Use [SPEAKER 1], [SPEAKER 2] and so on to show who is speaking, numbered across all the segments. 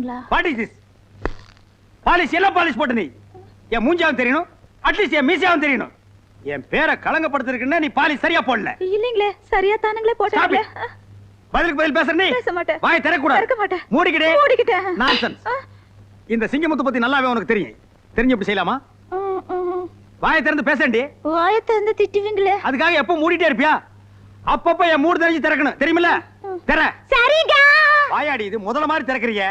[SPEAKER 1] போட்டீங்களா
[SPEAKER 2] what is this polish எல்லாம் polish போட்ட நீ. என் மூஞ்சாவும் தெரியணும். அட்லீஸ்ட் என் மீசியாவும் தெரியணும். என் பேரை கலங்கப்படுத்திருக்குன்னா நீ பாலிஷ் சரியா போடல.
[SPEAKER 1] இல்லைங்களே சரியா தானுங்களே போட்டீங்களே.
[SPEAKER 2] பதிலுக்கு பதில் பேசுற நீ.
[SPEAKER 1] பேச மாட்டேன்.
[SPEAKER 2] வாய் திறக்கூடாது
[SPEAKER 1] திறக்க மாட்டேன்.
[SPEAKER 2] மூடிக்கிட்டே. நான்சென்ஸ்
[SPEAKER 1] ஆ.
[SPEAKER 2] இந்த சிங்கமுத்து பத்தி நல்லாவே உனக்கு தெரியும். தெரிஞ்சு இப்படி செய்யலாமா? வாயை திறந்து பேசண்டி.
[SPEAKER 1] திட்டுவீங்களே.
[SPEAKER 2] அதுக்காக எப்ப மூடிட்டே இருப்பியா? அப்பப்ப என் மூடு தெரிஞ்சு திறக்கணும். தெரியுமில்ல? திற.
[SPEAKER 1] சரிங்க
[SPEAKER 2] வாயாடி இது முதல்ல மாதிரி திறக்கறீங்க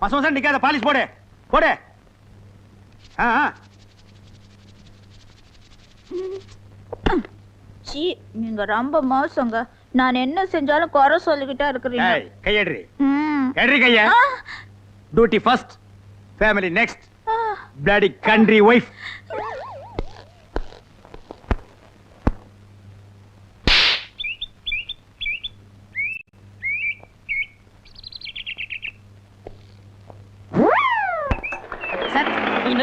[SPEAKER 2] மச மசம் நிக்காத பாலிஷ் போடு. போடு.
[SPEAKER 1] சீ நீங்க ரொம்ப மோசங்க. நான் என்ன செஞ்சாலும் குறை சொல்லிக்கிட்டே இருக்கிறீங்க.
[SPEAKER 2] கையேடுறி.
[SPEAKER 1] ம்.
[SPEAKER 2] ஏடுறி கைய. Duty first family next. Bloody country wife
[SPEAKER 3] sir நீங்க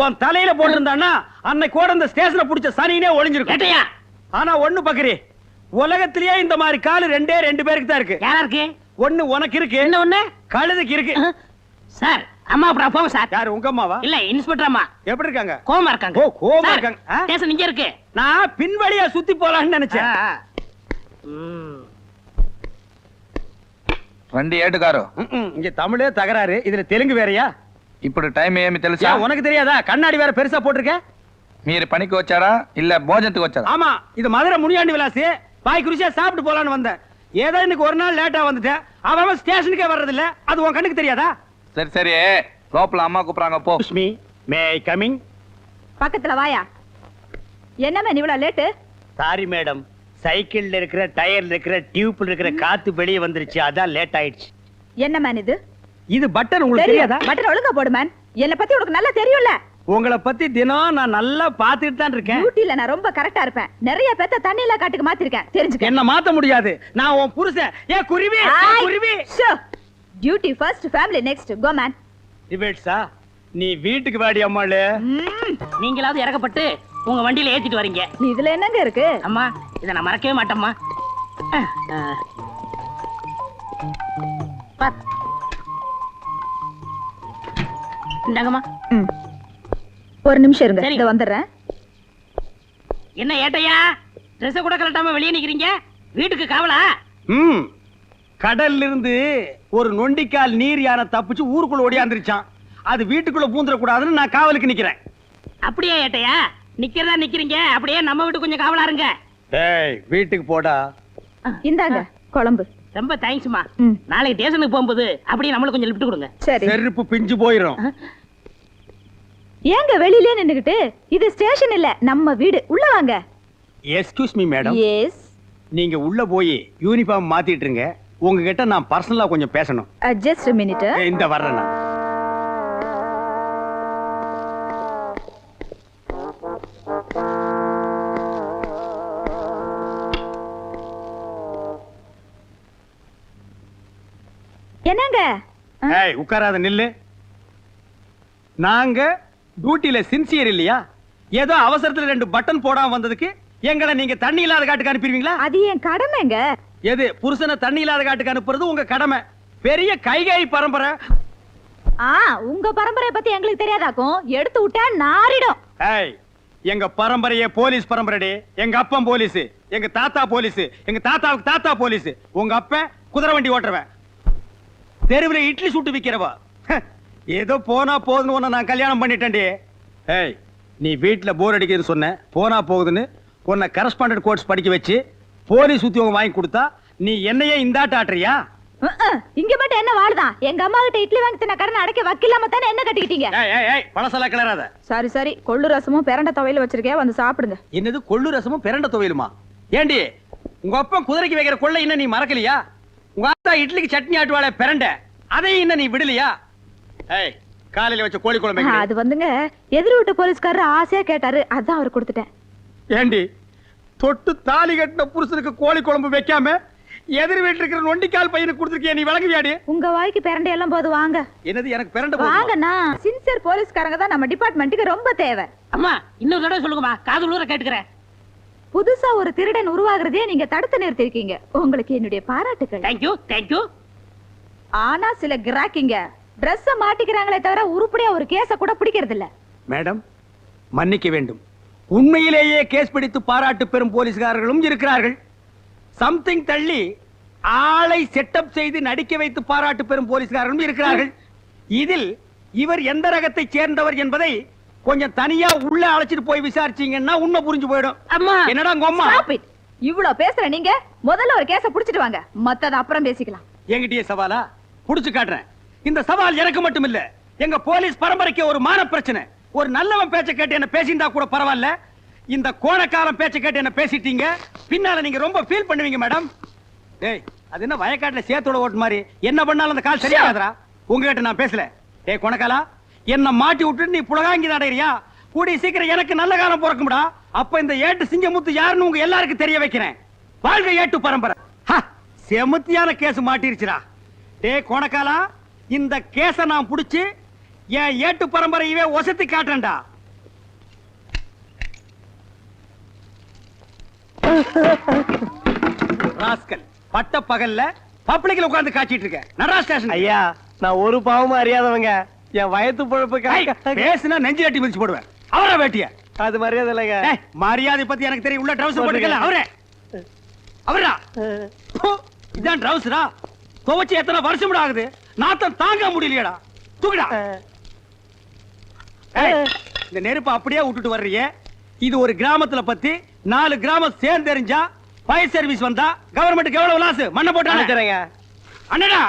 [SPEAKER 2] உன் தலையில போட்டிருந்தான்னா அன்னைக்கு கூட இந்த ஸ்டேஷன்ல புடிச்ச சனினே ஒளிஞ்சிருக்கும். ஆனா ஒன்னு பக்கரி உலகத்திலேயே இந்த மாதிரி காலு ரெண்டே ரெண்டு பேருக்கு தான் இருக்கு.
[SPEAKER 3] யாரா இருக்கு?
[SPEAKER 2] ஒண்ணு உனக்கு இருக்கு.
[SPEAKER 3] என்ன ஒண்ணு?
[SPEAKER 2] கழுதுக்கு இருக்கு.
[SPEAKER 3] சார் அம்மா அப்புறம் போங்க சார்.
[SPEAKER 2] யாரு உங்க அம்மாவா?
[SPEAKER 3] இல்ல இன்ஸ்பெக்டர் அம்மா.
[SPEAKER 2] எப்படி இருக்காங்க?
[SPEAKER 3] கோமா இருக்காங்க.
[SPEAKER 2] ஓ
[SPEAKER 3] கோமா
[SPEAKER 2] இருக்காங்க.
[SPEAKER 3] ஸ்டேஷன் இங்க இருக்கு.
[SPEAKER 2] நான் பின்வழியா சுத்தி போலாம்னு நினைச்சேன்.
[SPEAKER 4] வண்டி
[SPEAKER 2] ஏட்டுக்காரோ? இங்க தமிழே தகராறு. இதுல தெலுங்கு வேறையா?
[SPEAKER 4] ఇప్పుడు టైం ఏమి తెలుసా
[SPEAKER 2] உனக்கு தெரியாதா? கண்ணாடி வேறு பெருசா போட்டிருக்க?
[SPEAKER 4] మీరు பணிக்கு వచ్చారా இல்லை భోజనకు వచ్చారా
[SPEAKER 2] ஆமா இது மதுரை முனியாண்டி விலாசி. பாய் குருசியா சாப்பிட்டு போலான்னு வந்தேன். ஏதோ இன்னைக்கு ஒரு நாள் லேட்டா வந்துட்டேன் அவன் ஸ்டேஷனுக்கே வர்றது அது உன் கண்ணுக்கு தெரியாதா?
[SPEAKER 4] சரி சரி. லோப்பல அம்மா கூப்பிடுறாங்க போ.
[SPEAKER 2] மே ஐ கமிங்
[SPEAKER 1] பக்கத்துல வாயா. என்ன மேன் இவ்வளவு லேட்டு
[SPEAKER 2] சாரி மேடம் சைக்கிள்ல இருக்கிற டயர்ல இருக்கிற டியூப்ல இருக்கிற காத்து வெளியே வந்துருச்சு. அதான் லேட் ஆயிடுச்சு.
[SPEAKER 1] என்ன மேன் இது?
[SPEAKER 2] இது பட்டன் உங்களுக்கு தெரியாதா?
[SPEAKER 1] பட்டன் ஒழுங்கா போடு மேன் என்ன பத்தி உனக்கு நல்லா தெரியும்ல.
[SPEAKER 2] உங்களை பத்தி தினம் நான் நல்லா பாத்துட்டு தான் இருக்கேன்.
[SPEAKER 1] டியூட்டில நான் ரொம்ப கரெக்டா இருப்பேன். நிறைய பேத்த தண்ணியில காட்டுக்கு மாத்திருக்கேன். தெரிஞ்சுக்க.
[SPEAKER 2] என்ன மாத்த முடியாது. நான் உன் புருஷன். ஏ குருவி? குருவி?
[SPEAKER 1] Duty first family next go man
[SPEAKER 2] டிபேட்ஸா நீ வீட்டுக்கு வாடி அம்மாளு.
[SPEAKER 3] நீங்களாவது இறக்கப்பட்டு உங்க வண்டியில ஏத்திட்டு வரீங்க.
[SPEAKER 1] இதுல என்னங்க இருக்கு?
[SPEAKER 3] அம்மா இதை நான் மறக்கவே மாட்டேம்மா. இந்தாங்கம்மா.
[SPEAKER 1] ம். ஒரு நிமிஷம் இருங்க. இத வந்துடுறேன்.
[SPEAKER 3] என்ன ஏட்டையா? ட்ரெஸ் கூட கலட்டாம வெளியே நிக்கிறீங்க? வீட்டுக்கு காவலா?
[SPEAKER 2] ம். கடல்ல இருந்து ஒரு நொண்டிக்கால் நீர் யானை தப்பிச்சு ஊருக்குள்ள ஓடியாந்துருச்சான் அது வீட்டுக்குள்ள பூந்துட கூடாதுன்னு நான் காவலுக்கு நிக்கிறேன்.
[SPEAKER 3] அப்படியே ஏட்டையா? நிக்கிறதா நிக்கிறீங்க? அப்படியே நம்ம வீட்டு கொஞ்சம் காவலா இருங்க.
[SPEAKER 2] டேய் வீட்டுக்கு போடா.
[SPEAKER 1] இந்தாங்க குழம்பு.
[SPEAKER 3] ரொம்ப தேங்க்ஸ்மா
[SPEAKER 1] ம்.
[SPEAKER 3] நாளைக்கு ஸ்டேஷனுக்கு போகும்போது அப்படியே நம்மளுக்கு கொஞ்சம் லிஃப்ட் கொடுங்க.
[SPEAKER 1] சரி.
[SPEAKER 2] செருப்பு பிஞ்சு போயிரும்.
[SPEAKER 1] ஏங்க வெளியிலே நின்னுகிட்டு? இது ஸ்டேஷன் இல்ல நம்ம வீடு. உள்ள வாங்க.
[SPEAKER 2] எஸ்கியூஸ் மீ மேடம்
[SPEAKER 1] எஸ்
[SPEAKER 2] நீங்க உள்ள போய் யூனிஃபார்ம் மாத்திட்டு இருங்க. உங்ககிட்ட நான் பர்சனலா கொஞ்சம் பேசணும்.
[SPEAKER 1] ஜஸ்ட் மினிட்
[SPEAKER 2] ஏ, இந்த வர்றேன்.
[SPEAKER 1] என்னங்க?
[SPEAKER 2] ஏய் உட்காராத நில்லு. நாங்க டியூட்டில சின்சியர் இல்லையா? ஏதோ அவசரத்துல ரெண்டு பட்டன் போடாம வந்ததுக்கு எங்களை நீங்க தண்ணி இல்லாத காட்டுக்கு அனுப்பிடுவீங்களா?
[SPEAKER 1] அது என் கடமைங்க.
[SPEAKER 2] எது புருஷனை தண்ணி இல்லாத காட்டுக்கு அனுப்புறது உங்க கடமை. பெரிய கைகாய் பரம்பரை.
[SPEAKER 1] ஆ உங்க பரம்பரைய பத்தி எங்களுக்கு தெரியாதாக்கும்? எடுத்து விட்டா நாரிடும்.
[SPEAKER 2] ஏய் எங்க பரம்பரையே போலீஸ் பரம்பரைடே. எங்க அப்பன் போலீஸ் எங்க தாத்தா போலீஸ் எங்க தாத்தாவுக்கு தாத்தா போலீஸ். உங்க அப்பன் குதிரை வண்டி ஓட்டுறவன். தெருவுல இட்லி சுட்டு விக்கிறவா. ஏதோ போனா போதுன்னு உன்னை நான் கல்யாணம் பண்ணிட்டேன்டி. ஏய் நீ வீட்ல போர் அடிக்குதுன்னு சொன்ன. போனா போகுதுன்னு உன்னை கரஸ்பாண்டன்ட் கோர்ஸ் படிக்க வச்சு போலீஸ் உத்தியோகம் வாங்கி கொடுத்தா நீ என்னையே இந்தாட்ட ஆட்டுறியா?
[SPEAKER 1] இங்க மட்டும் என்ன வாழுதான் எங்க அம்மா கிட்ட இட்லி வாங்கி தின்ன கடன் அடைக்க வக்கில்லாம தானே என்ன கட்டிக்கிட்டீங்க?
[SPEAKER 2] ஏய் ஏய் ஏய் பழசெல்லாம் கிளறாத.
[SPEAKER 1] சரி சரி. கொள்ளு ரசமும் பிரண்ட துவையில வச்சிருக்கேன் வந்து சாப்பிடுங்க.
[SPEAKER 2] என்னது கொள்ளு ரசமும் பிரண்ட துவையலுமா? ஏண்டி உங்க அப்பா குதிரைக்கு வைக்கிற கொள்ளை இன்னும் நீ மறக்கலையா? உங்க அத்தா இட்லிக்கு சட்னி ஆட்டுவாளே பிரண்ட. அதையும் இன்னும் நீ விடலையா? ஏய் காலையில வச்ச கோழி குழம்பு?
[SPEAKER 1] அது வந்துங்க எதிர் வீட்டு போலீஸ்காரர் ஆசையா கேட்டாரு. அதான் அவர் கொடுத்துட்டேன்.
[SPEAKER 2] ஏண்டி தொட்டு தாலி கட்டின புருஷனுக்கு கோழி குழம்பு வைக்காம எதிர் வீட்டுல இருக்கிற நொண்டிக்கால் பையனுக்கு கொடுத்துருக்கிய நீ விளங்குவியாடி?
[SPEAKER 1] உங்க வாய்க்கு பிரண்டை எல்லாம் போது வாங்க.
[SPEAKER 2] என்னது எனக்கு பிரண்ட போதுமா?
[SPEAKER 1] வாங்கண்ணா. சின்சியர் போலீஸ்காரங்க தான் நம்ம டிபார்ட்மெண்ட்டுக்கு ரொம்ப தேவை.
[SPEAKER 3] அம்மா இன்னொரு தடவை சொல்லுங்கம்மா. காது ஊர கேட்டுக்கிறேன்.
[SPEAKER 1] புதுசா ஒரு திருடன் உருவாகிறதே நீங்க தடுத்து நிறுத்திருக்கீங்க. உங்களுக்கு என்னுடைய பாராட்டுகள்
[SPEAKER 3] தேங்க்யூ தேங்க்யூ
[SPEAKER 1] ஆனா சில கிராக்கிங்க. Dress மாட்டிக்கிறாங்களே தவிர உருப்படியா ஒரு கேஸ கூட பிடிக்கிறது இல்ல
[SPEAKER 2] மேடம் மன்னிக்க வேண்டும். உண்மையிலேயே கேஸ் பிடித்து பாராட்டு பெறும் போலீஸ்காரர்களும் இருக்கிறார்கள். சம்திங் தள்ளி ஆளை செட்டப் செய்து நடிக்க வைத்து பாராட்டு பெறும் போலீஸ்காரர்களும் இருக்கிறார்கள். இதில் இவர் எந்த ரகத்தை சேர்ந்தவர் என்பதை கொஞ்சம் தனியா உள்ள அழைச்சிட்டு போய் விசாரிச்சீங்கன்னா உண்மை புரிஞ்சு போயிடும்.
[SPEAKER 3] அம்மா
[SPEAKER 2] என்னடா உங்க அம்மா.
[SPEAKER 1] இவ்வளவு பேசுற நீங்க முதல்ல ஒரு கேஸ புடிச்சிட்டு வாங்க. மத்தத அப்புறம் பேசிக்கலாம்.
[SPEAKER 2] என்கிட்டயே சவாலா? புடிச்சு காட்டுறேன். இந்த சவால் எனக்கு மட்டும் இல்ல எங்க போலீஸ் பரம்பரைக்கு ஒரு மான பிரச்சனை ஒரு நல்லவன் பேச்ச கேட்டு என்ன பேசியிருந்தா கூட பரவாயில்ல. இந்த கோணக்காலம் பேச்ச கேட்டு என்ன பேசிட்டீங்க. பின்னால நீங்க ரொம்ப ஃபீல் பண்ணுவீங்க மேடம் டேய் அது என்ன வயக்காட்டுல சேத்தோட ஓட்டு மாதிரி? என்ன பண்ணாலும் அந்த கால் சரியாகாதரா உங்ககிட்ட நான் பேசல. டேய் கொணக்காலா என்ன மாட்டி விட்டு நீ புலகாங்கி அடையறியா கூடிய சீக்கிரம் எனக்கு நல்ல காலம் பிறக்கும்டா. அப்ப இந்த ஏட்டு சிங்கமுத்து யாருன்னு உங்க எல்லாருக்கும் தெரிய வைக்கிறேன். வாழ்க ஏட்டு பரம்பரை. செமத்தியான செமுத்தியான கேஸ் மாட்டிருச்சுடா. டேய் கோணக்காலா இந்த கேஸ நான் புடிச்சு என் ஏட்டு பரம்பரையவே ஒசத்தி காட்டுறேன்டா. ராஸ்கல் பட்ட பகல்ல பப்ளிக்ல உட்கார்ந்து காய்ச்சிட்டு இருக்க. நடரா ஸ்டேஷன்
[SPEAKER 5] ஐயா நான் ஒரு பாவமும் அறியாதவங்க. என் வயத்து பொழப்புக்காக
[SPEAKER 2] பேசுனா நெஞ்சு கட்டி மிதிச்சு போடுவேன். அவரா வேட்டிய?
[SPEAKER 5] அது மரியாதை இல்லைங்க.
[SPEAKER 2] மரியாதை பத்தி எனக்கு தெரியும். உள்ள ட்ரவுசர் போட்டுக்கல அவரே. அவரா? இதான் ட்ரவுசரா துவச்சு எத்தனை வருஷம் ஆகுது? நாத்தம் தாங்க முடியலையடா. தூக்குடா. இந்த நெருப்பை அப்படியே விட்டுட்டு வர்றியே இது ஒரு கிராமத்துல பத்தி நாலு கிராமம் சேர்ந்து தெரிஞ்சா ஃபயர் சர்வீஸ் வந்தா கவர்மெண்ட்டுக்கு எவ்வளவு லாஸ் மண்ணை போட்டாங்க
[SPEAKER 5] அனுப்பிச்சுறேங்க.
[SPEAKER 2] அண்ணடா.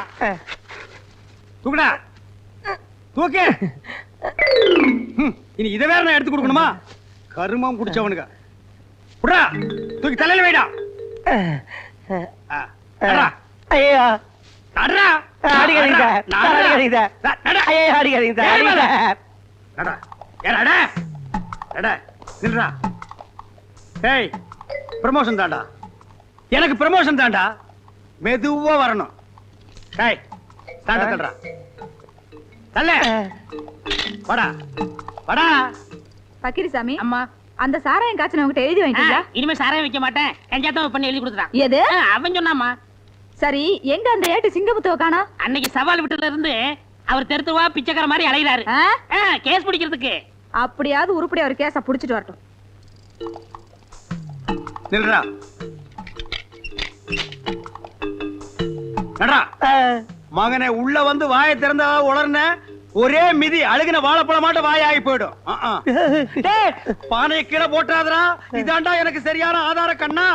[SPEAKER 2] தூக்குடா. தூக்கு. இனி இதை வேற நான் எடுத்து கொடுக்கணுமா? கருமம் குடிச்சவனுங்க. புடா தூக்கி தலையில வைடா.
[SPEAKER 5] ஐயா.
[SPEAKER 2] ப்ரமோஷன் தான்டா. எனக்கு ப்ரமோஷன் தான்டா. மெதுவா வரணும். ஏய் தாண்ட தள்ளுறா. தள்ள. வாடா. வாடா.
[SPEAKER 1] பக்கிரிசாமி
[SPEAKER 3] அம்மா.
[SPEAKER 1] அந்த சாராயம் காய்ச்சல் உங்ககிட்ட எழுதி வாங்கிட்டீங்களா?
[SPEAKER 3] இனிமே சாராயம் வைக்க மாட்டேன். கஞ்சாத்தான் பண்ணி எழுதி கொடுத்துட்டான்
[SPEAKER 1] எது?
[SPEAKER 3] அவன் சொன்னாமா
[SPEAKER 1] சரி எங்க அந்த ஏட்டு சிங்கமுத்துவ காணா?
[SPEAKER 3] அன்னைக்கு சவால் விட்டுல இருந்து அவர் தெருத்துவா பிச்சைக்கார மாதிரி அலைகிறாரு
[SPEAKER 1] ஆ?
[SPEAKER 3] கேஸ் பிடிக்கிறதுக்கு.
[SPEAKER 1] அப்படியாவது உருப்படியா ஒரு கேஸ புடிச்சிட்டு வரட்டும்.
[SPEAKER 2] நில்றா. நடா மகனே உள்ள வந்து வாயை திறந்தா உளர்ன ஒரே மிதி அழுகின வாழைப்பழம் மாட்ட வாய் ஆகி போயிடும் பானையை கீழே போட்டாதடா. இதாண்டா எனக்கு சரியான ஆதார கண்ணா.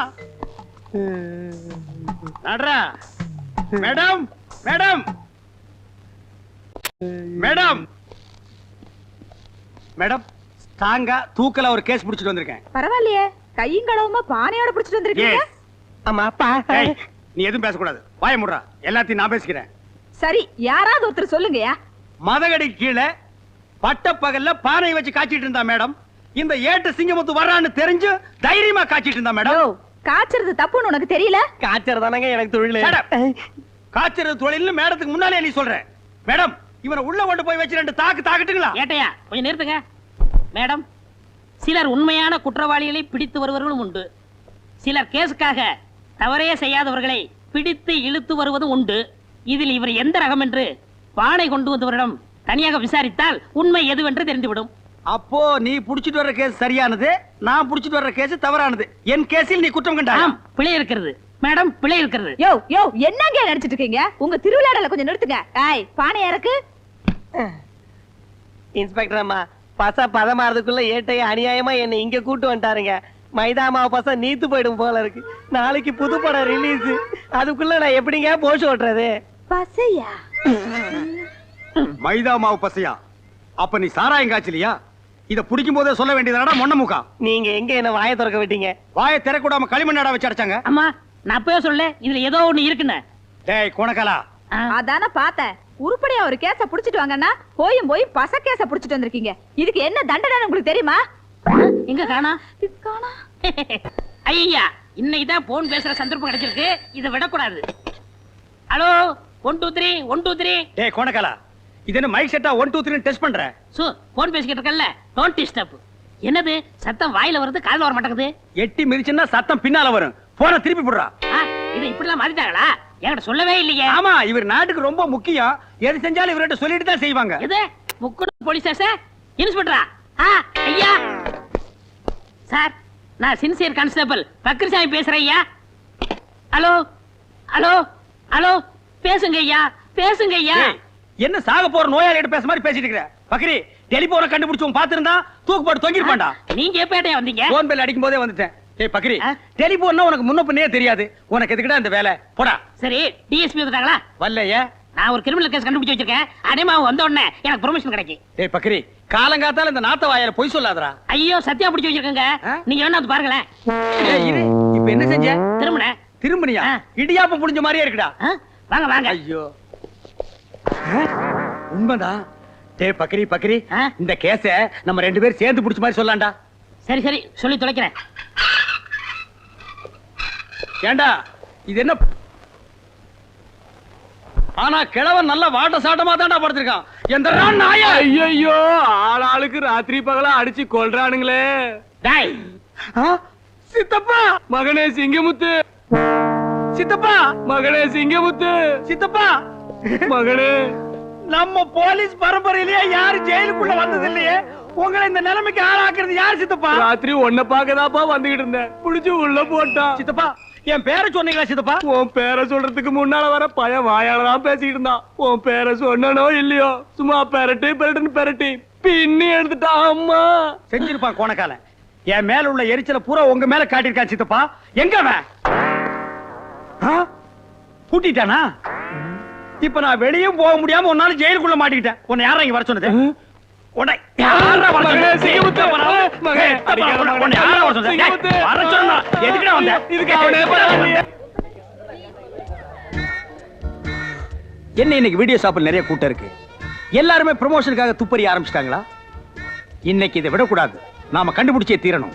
[SPEAKER 2] நடரா மேடம் மேடம். மேடம். மேடம் ஸ்ட்ராங்கா தூக்கல ஒரு கேஸ் புடிச்சிட்டு வந்திருக்கேன்.
[SPEAKER 1] பரவாயில்லையே. கையும் களவுமா பானையோட புடிச்சிட்டு வந்திருக்கீங்க.
[SPEAKER 5] ஆமா அப்பா
[SPEAKER 2] நீ எதுவும் பேசக்கூடாது. வாய முடுறா. எல்லாத்தையும் நான் பேசிக்கிறேன்.
[SPEAKER 1] சரி யாராவது ஒருத்தர் சொல்லுங்கயா
[SPEAKER 2] மதகடி கீழே பட்ட பகல்ல பானை வச்சு காய்ச்சிட்டு இருந்தா மேடம். இந்த ஏட்டு சிங்கமுத்து வர்றான்னு தெரிஞ்சு தைரியமா காய்ச்சிட்டு இருந்தா மேடம்.
[SPEAKER 1] காய்ச்சறது தப்புன்னு உனக்கு தெரியல?
[SPEAKER 5] காய்ச்சல் தானங்க எனக்கு தொழில்.
[SPEAKER 2] Shut up. காய்ச்சறது தொழில்னு மேடத்துக்கு முன்னாலே நீ சொல்ற. மேடம் இவனை உள்ள கொண்டு போய் வச்சு ரெண்டு தாக்கு தாக்கட்டுங்களா?
[SPEAKER 3] ஏட்டையா கொஞ்சம் நிறுத்துங்க. மேடம் சிலர் உண்மையான குற்றவாளிகளை பிடித்து வருவர்களும் உண்டு. சிலர் கேஸுக்காக தவறே செய்யாதவர்களை பிடித்து இழுத்து வருவதும் உண்டு. இதில் இவர் எந்த ரகம் என்று பானை கொண்டு வந்தவரிடம் தனியாக விசாரித்தால் உண்மை எதுவென்று தெரிந்துவிடும்.
[SPEAKER 2] அப்போ நீ புடிச்சிட்டு வர்ற கேஸ் சரியானது நான் புடிச்சிட்டு வர்ற கேஸ் தவறானது. என் கேஸில் நீ குற்றம் கண்டாய்?
[SPEAKER 3] பிழை இருக்கிறது. மேடம் பிழை இருக்கிறது.
[SPEAKER 1] யோ யோ என்னங்க நடிச்சிட்டு இருக்கீங்க? உங்க திருவிழாடல கொஞ்சம் நிறுத்துங்க. ஏய் பானை இறக்கு.
[SPEAKER 5] இன்ஸ்பெக்டர் அம்மா பச பதமாறதுக்குள்ள ஏட்டைய அநியாயமா என்னை இங்க கூட்டு வந்துட்டாருங்க. மைதா மாவு பச நீத்து போயிடும் போல இருக்கு. நாளைக்கு புது படம் ரிலீஸ் அதுக்குள்ள நான் எப்படிங்க போஷ் ஓட்டுறது?
[SPEAKER 1] பசையா?
[SPEAKER 2] மைதா மாவு பசையா? அப்ப நீ சாராயம் காய்ச்சலியா? இத பிடிக்கும் போதே சொல்ல வேண்டியதாடா மொன்ன முக்கா?
[SPEAKER 5] நீங்க எங்க என்ன வாயை திறக்க விட்டீங்க?
[SPEAKER 2] வாயை திறக்கூடாம களிமண்ணாடா வச்சு அடைச்சாங்க?
[SPEAKER 3] அம்மா நான் அப்பவே சொல்ல இதுல ஏதோ ஒண்ணு இருக்குன்னு.
[SPEAKER 2] டேய் கோணக்காலா.
[SPEAKER 1] அதானே பார்த்தேன். உருப்படியா ஒரு கேஸ புடிச்சிட்டு வாங்கன்னா போயும் போய் பச கேஸ புடிச்சிட்டு வந்திருக்கீங்க. இதுக்கு என்ன தண்டனை உங்களுக்கு தெரியுமா?
[SPEAKER 3] எங்க காணா?
[SPEAKER 1] காணா.
[SPEAKER 3] ஐயா இன்னைக்கு தான் போன் பேசுற சந்தர்ப்பம் கிடைச்சிருக்கு. இதை விடக்கூடாது. Hello one two three one two three
[SPEAKER 2] டேய் கோணக்காலா. இது என்ன மைக் செட்டா ஒன் டூ த்ரீ டெஸ்ட் பண்ற?
[SPEAKER 3] சு போன் பேசிக்கிட்டு இருக்கல்ல டோன்ட் டிஸ்டர்ப் என்னது? சத்தம் வாயில வருது காதுல வர மாட்டேங்குது?
[SPEAKER 2] எட்டி மிதிச்சுன்னா சத்தம் பின்னால வரும். போன திருப்பி போடுறா.
[SPEAKER 3] இதை இப்படிலாம் மாத்திட்டாங்களா? என்கிட்ட சொல்லவே இல்லையே.
[SPEAKER 2] ஆமா இவர் நாட்டுக்கு ரொம்ப முக்கியம். எது செஞ்சாலும் இவர்கிட்ட சொல்லிட்டு தான் செய்வாங்க.
[SPEAKER 3] எது? முக்குடு போலீஸ் ஸ்டேஷன் இன்ஸ்பெக்டரா ஆ? ஐயா. சார் நான் சின்சியர் கான்ஸ்டபிள் பக்ரிசாமி பேசுறேன் ஐயா. ஹலோ? ஹலோ? ஹலோ? பேசுங்க ஐயா. பேசுங்க ஐயா.
[SPEAKER 2] என்ன சாக போற நோயாளிகிட்ட பேச மாதிரி பேசிட்டு இருக்கிற? பக்ரி டெலிபோனை கண்டுபிடிச்சு உன் பாத்துருந்தா தூக்கு போட்டு தொங்கிருப்பான்டா
[SPEAKER 3] நீங்க எப்ப ஏட்டையா வந்தீங்க?
[SPEAKER 2] போன் பெல் அடிக்கும் போதே வந்துட்டேன். டேய் பக்ரி? டெலிபோன்னா உனக்கு முன்ன பின்னே தெரியாது. உனக்கு எதுக்குடா இந்த வேலை? போடா.
[SPEAKER 3] சரி டிஎஸ்பி வந்துட்டாங்களா?
[SPEAKER 2] வரலையே.
[SPEAKER 3] நான் ஒரு கிரிமினல் கேஸ் கண்டுபிடிச்சு வச்சிருக்கேன். அதே மாதிரி வந்த உடனே எனக்கு ப்ரொமோஷன் கிடைக்கும்
[SPEAKER 2] டேய் பக்ரி காலங்காத்தால இந்த நாத்த வாயால பொய் சொல்லாதடா.
[SPEAKER 3] ஐயோ சத்தியா பிடிச்சு வச்சிருக்கேங்க? நீங்க வேணா பாருங்களேன்.
[SPEAKER 2] ஏய் இரு. இப்போ என்ன செஞ்ச?
[SPEAKER 3] திரும்பின
[SPEAKER 2] திரும்பனியா. இடியாப்பம் புடிஞ்ச மாதிரியே இருக்குடா.
[SPEAKER 3] வாங்க வாங்க.
[SPEAKER 2] ஐயோ? உண்மைதான் டேய் பக்ரி பக்ரி
[SPEAKER 3] ஆ?
[SPEAKER 2] இந்த கேஸ நம்ம ரெண்டு பேரும் சேர்ந்து புடிச்ச மாதிரி சொல்லலாம்டா
[SPEAKER 3] சரி சரி. சொல்லி தொலைக்கிறேன்.
[SPEAKER 2] ஏண்டா இது என்ன? ஆனா கிழவன் நல்ல வாட்ட சாட்டமா தான்டா படுத்திருக்கான். எந்த நாயா.
[SPEAKER 6] ஐயோ ஆள் ஆளுக்கு ராத்திரி பகலா அடிச்சு கொல்றானுங்களே.
[SPEAKER 3] டாய்?
[SPEAKER 2] சித்தப்பா
[SPEAKER 6] மகனே சிங்கமுத்து.
[SPEAKER 2] சித்தப்பா
[SPEAKER 6] மகனே சிங்கமுத்து.
[SPEAKER 2] சித்தப்பா
[SPEAKER 6] மகனே
[SPEAKER 2] நம்ம போலீஸ் பரம்பரையிலேயே யாரு ஜெயிலுக்குள்ள வந்தது இல்லையே உங்களை இந்த நிலைமைக்கு ஆளாக்குறது யார் சித்தப்பா?
[SPEAKER 6] ராத்திரி உன்னை பாக்கதாப்பா வந்துகிட்டு இருந்தேன். புடிச்சு உள்ள போட்டான்.
[SPEAKER 2] சித்தப்பா என் பேரை சொன்னீங்களா சித்தப்பா?
[SPEAKER 6] உன் பேரை சொல்றதுக்கு முன்னால வர பையன் வாயால தான் பேசிக்கிட்டு இருந்தான். உன் பேரை சொன்னனோ இல்லையோ? சும்மா பெரட்டு பெரட்டுன்னு பெரட்டி. பின்னி எடுத்துட்டான் அம்மா.
[SPEAKER 2] செஞ்சிருப்பான் கோணக்கால என் மேல உள்ள எரிச்சல பூரா உங்க மேல காட்டியிருக்கான் சித்தப்பா. எங்க அவன்? பூட்டிட்டானா இப்ப நான் வெளியும் போக முடியாம ஒரு நாள் ஜெயிலுக்குள்ள மாட்டிக்கிட்டேன். உன்னை யாரா இங்க வர சொன்னது? உன்னை யாரா வர சொன்னது? வர சொன்னா, எதுக்குடா வந்த? என்ன இன்னைக்கு வீடியோ ஷாப்பில் நிறைய கூட்டம் இருக்கு? எல்லாருமே ப்ரமோஷனுக்காக துப்பறி ஆரம்பிச்சிட்டாங்களா? இன்னைக்கு இதை விடக்கூடாது. நாம கண்டுபிடிச்சே தீரணும்.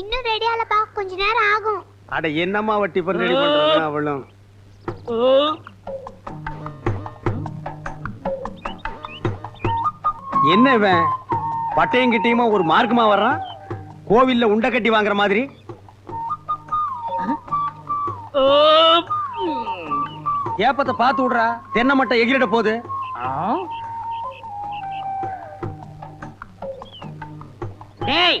[SPEAKER 7] இன்னும் ரெடி ஆகலப்பா கொஞ்ச நேரம் ஆகும்.
[SPEAKER 2] அட என்னம்மா அவ டிபன் ரெடி பண்றாங்க அவளும்? என்ன இவன்? பட்டையும் கிட்டையுமா ஒரு மார்க்கமா வர்றான்? கோவில்ல உண்டை கட்டி வாங்குற மாதிரி? ஏப்பத்தை பார்த்து விடுறா. தென்னை மட்டை எகிரிட போகுது.
[SPEAKER 3] டேய்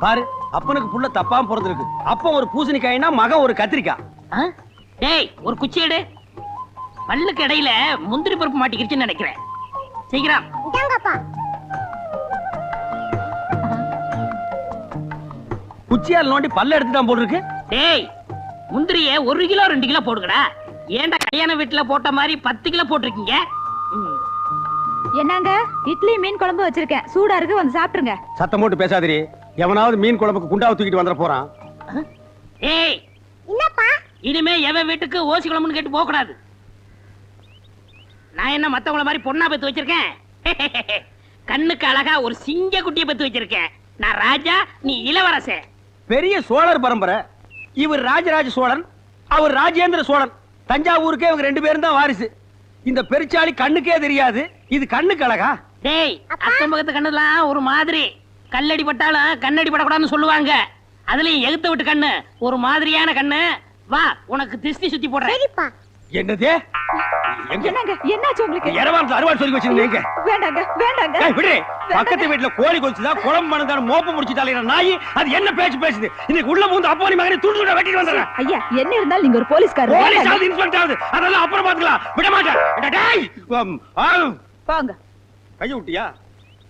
[SPEAKER 2] பாரு அப்பனுக்கு புள்ள தப்பாம பிறந்திருக்கு அப்பன் ஒரு பூசணிக்காய்னா மகன் ஒரு கத்திரிக்காய்
[SPEAKER 3] ஆ? டேய் ஒரு குச்சி எடு. பல்லுக்கு இடையில முந்திரி பருப்பு மாட்டிக்கிருச்சுன்னு நினைக்கிறேன். சீக்கிரம்.
[SPEAKER 7] இதாங்கப்பா
[SPEAKER 2] குச்சியால் நோண்டி பல்ல எடுத்துட்டான் போல் இருக்கு
[SPEAKER 3] டேய் முந்திரிய ஒரு கிலோ ரெண்டு கிலோ போடுங்கடா. ஏன்டா கல்யாண வீட்டுல போட்ட மாதிரி பத்து கிலோ போட்டிருக்கீங்க? ம்.
[SPEAKER 1] என்னங்க? இட்லி மீன் குழம்பு வச்சிருக்கேன். சூடா இருக்கு வந்து சாப்பிட்டுருங்க.
[SPEAKER 2] சத்தம் போட்டு பேசாதிரி எவனாவது மீன் குழம்புக்கு குண்டாவை தூக்கிட்டு வந்துட போறான்.
[SPEAKER 3] ஏய்
[SPEAKER 7] என்னப்பா?
[SPEAKER 3] இனிமே எவன் வீட்டுக்கு ஓசி குழம்புன்னு கேட்டு போக கூடாது. நான் என்ன மத்தவங்கள மாதிரி பொண்ணா பெத்து வச்சிருக்கேன்? கண்ணுக்கு அழகா ஒரு சிங்க குட்டியை பெத்து வச்சிருக்கேன். நான் ராஜா நீ இளவரசன்
[SPEAKER 2] பெரிய சோழர் பரம்பரை. இவர் ராஜராஜ சோழன் அவர் ராஜேந்திர சோழன். தஞ்சாவூருக்கே இவங்க ரெண்டு பேரும் தான் வாரிசு. இந்த பெருச்சாளி கண்ணுக்கே தெரியாது. இது கண்ணுக்கு அழகா?
[SPEAKER 3] டேய் அக்கம் பக்கத்து கண்ணுலாம் ஒரு மாதிரி. கல்லடி பட்டாலும் கண்ணடி படக்கூடாதுன்னு சொல்லுவாங்க. அதுலயும் எகுத்த விட்டு கண்ணு. ஒரு மாதிரியான கண்ணு. வா உனக்கு திருஷ்டி சுத்தி போடுறேன்.
[SPEAKER 2] என்னது?
[SPEAKER 1] என்னங்க? என்னாச்சு உங்களுக்கு?
[SPEAKER 2] இரவாரத்து அறுவாள் சொல்லி வச்சிருந்தீங்க
[SPEAKER 1] வேண்டாங்க வேண்டாங்க.
[SPEAKER 2] ஏய், விடு பக்கத்து வீட்டுல கோழி கொலிச்சுதா குழம்பு மணந்தான மோப்பம் முடிச்சு தலையிற நாய்? அது என்ன பேச்சு பேசுது? இன்னைக்கு உள்ள பூந்து அப்பா மகனை துண்டு துண்டா வெட்டிட்டு வந்துடுறேன்.
[SPEAKER 1] ஐயா என்ன இருந்தாலும் நீங்க ஒரு போலீஸ்காரர்.
[SPEAKER 2] போலீஸ். ஆகுது இன்ஸ்பெக்டர் ஆகுது அதெல்லாம் அப்புறம் பாத்துக்கலாம் விட மாட்டேன்.
[SPEAKER 1] போங்க
[SPEAKER 2] கைய விட்டியா?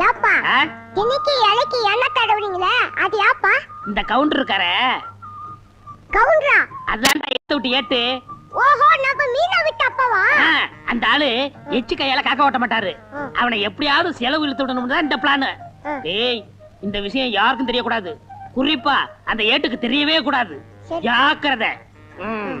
[SPEAKER 7] யாப்பா? இன்னைக்கு இலைக்கு எண்ணெய் தடவுறீங்களே அது யாப்பா?
[SPEAKER 3] இந்த கவுண்டர் இருக்கார
[SPEAKER 7] கவுண்டரா?
[SPEAKER 3] அதான்டா எடுத்து விட்டு ஏட்டு.
[SPEAKER 7] ஓஹோ நம்ம மீனா விட்டு அப்பாவா?
[SPEAKER 3] அந்த ஆளு எச்சு கையால காக்க ஓட்ட மாட்டாரு. அவனை எப்படியாவது செலவு இழுத்து விடணும் தான் இந்த பிளான். டேய் இந்த விஷயம் யாருக்கும் தெரியக்கூடாது. குறிப்பா அந்த ஏட்டுக்கு தெரியவே கூடாது. ஜாக்கிரதை. ம்.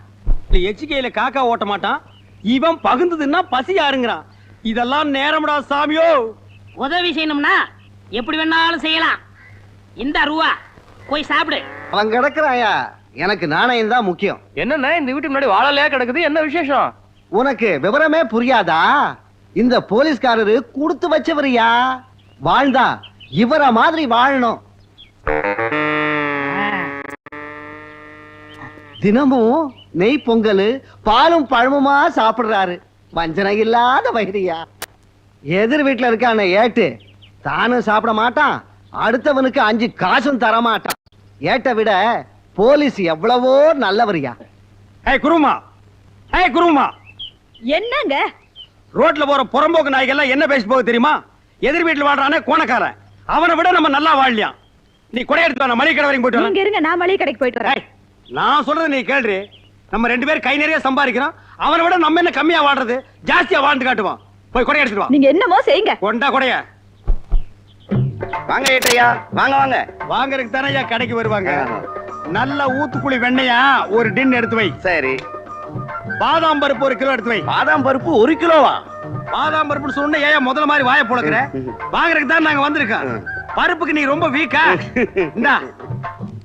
[SPEAKER 2] எச்சிக்கையில காக்கா ஓட்ட மாட்டான். இவன் பகுந்ததுன்னா பசி யாருங்கிறான். இதெல்லாம் நேரம்டா சாமியோ.
[SPEAKER 3] உதவி செய்யணும்னா எப்படி வேணாலும் செய்யலாம். இந்த ரூபா போய் சாப்பிடு.
[SPEAKER 8] அவன் கிடக்குறாயா? எனக்கு நாணயம் தான் முக்கியம்.
[SPEAKER 6] என்னண்ணே இந்த வீட்டு முன்னாடி வாழலையா கிடக்குது? என்ன விசேஷம்?
[SPEAKER 8] உனக்கு விவரமே புரியாதா? இந்த போலீஸ்காரரு கொடுத்து வச்சவரியா? வாழ்ந்தா இவர மாதிரி வாழணும். தினமும் நெய் பொங்கல் பாலும் பழமுமா சாப்பிடுறாரு. வஞ்சனை இல்லாத வயிறியா எதிர் வீட்டுல இருக்கான ஏட்டு தானும் சாப்பிட மாட்டான் அடுத்தவனுக்கு அஞ்சு காசும் தர மாட்டான் ஏட்டை விட போலீஸ் எவ்வளவோ நல்லவரியா.
[SPEAKER 2] ஏய் குருமா. ஏய் குருமா.
[SPEAKER 1] என்னங்க?
[SPEAKER 2] ரோட்ல போற புறம்போக்கு நாய்கள்லாம் என்ன பேசி போக தெரியுமா? எதிர் வீட்டுல வாழ்றானே கோணக்காரன். அவனை விட நம்ம நல்லா வாழலாம் நீ கொடை எடுத்து வா, நான் மளிகை கடை வரைக்கும் போயிட்டு வரேன்.
[SPEAKER 1] இருங்க நான் மளிகை கடைக்கு போயிட்டு வரேன்.
[SPEAKER 2] நான் சொல்றது நீ கேள்றி நம்ம ரெண்டு பேரும் கை நிறைய சம்பாதிக்கிறோம். அவனை விட நம்ம என்ன கம்மியா வாழ்றது? ஜாஸ்தியா வாழ்ந்து காட்டுவான் போய் கொடை எடுத்துட்டு வா.
[SPEAKER 1] நீங்க என்னமோ செய்யுங்க.
[SPEAKER 2] கொண்டா கொடைய.
[SPEAKER 8] வாங்க ஏட்டையா வாங்க வாங்க.
[SPEAKER 2] வாங்கறதுக்கு தானே ஐயா கடைக்கு வருவாங்க. நல்ல ஊத்துக்குழி வெண்ணையா ஒரு டின் எடுத்து வை.
[SPEAKER 8] சரி.
[SPEAKER 2] பாதாம் பருப்பு ஒரு கிலோ எடுத்து வை.
[SPEAKER 8] பாதாம் பருப்பு ஒரு கிலோவா?
[SPEAKER 2] பாதாம் பருப்புன்னு சொன்ன ஏன் முதல்ல மாதிரி வாயை புழக்கிற? வாங்குறதுக்கு தான் நாங்க வந்திருக்கோம். பருப்புக்கு நீ ரொம்ப வீக்கா இந்தா.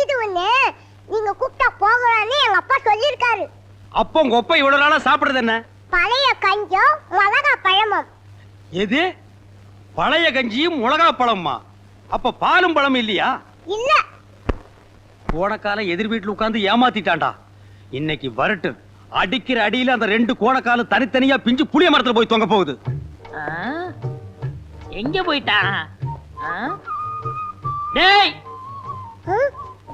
[SPEAKER 7] உங்ககிட்ட சொல்லிடுவேன்னு நீங்க கூப்பிட்டா போகலாம்னு எங்க அப்பா சொல்லிருக்காரு
[SPEAKER 2] அப்போ உங்க அப்பா இவ்வளவு நாளா சாப்பிடுறது என்ன?
[SPEAKER 7] பழைய கஞ்சம் மிளகா பழமும்
[SPEAKER 2] எது? பழைய கஞ்சியும் மிளகா அப்ப பாலும் பழம் இல்லையா?
[SPEAKER 7] இல்ல.
[SPEAKER 2] கோணக்காலம் எதிர் வீட்டுல உட்கார்ந்து ஏமாத்திட்டான்டா. இன்னைக்கு வரட்டு அடிக்கிற அடியில அந்த ரெண்டு கோணக்காலம் தனித்தனியா பிஞ்சு புளிய மரத்துல போய் தொங்க போகுது?
[SPEAKER 3] எங்க போயிட்டான் ஆ? டேய்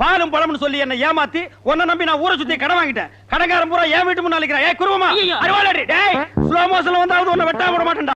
[SPEAKER 2] பாலும் பழம்னு சொல்லி என்ன ஏமாத்தி உன்னை நம்பி நான் ஊரை சுத்தி கடன் வாங்கிட்டேன். கடங்காரன் பூரா என் வீட்டு முன்னாள் ஏய் குருவமா. அருவாளடி டேய் ஸ்லோ மோஷன்ல வந்தாவது உன்னை வெட்டாம விட மாட்டேன்டா.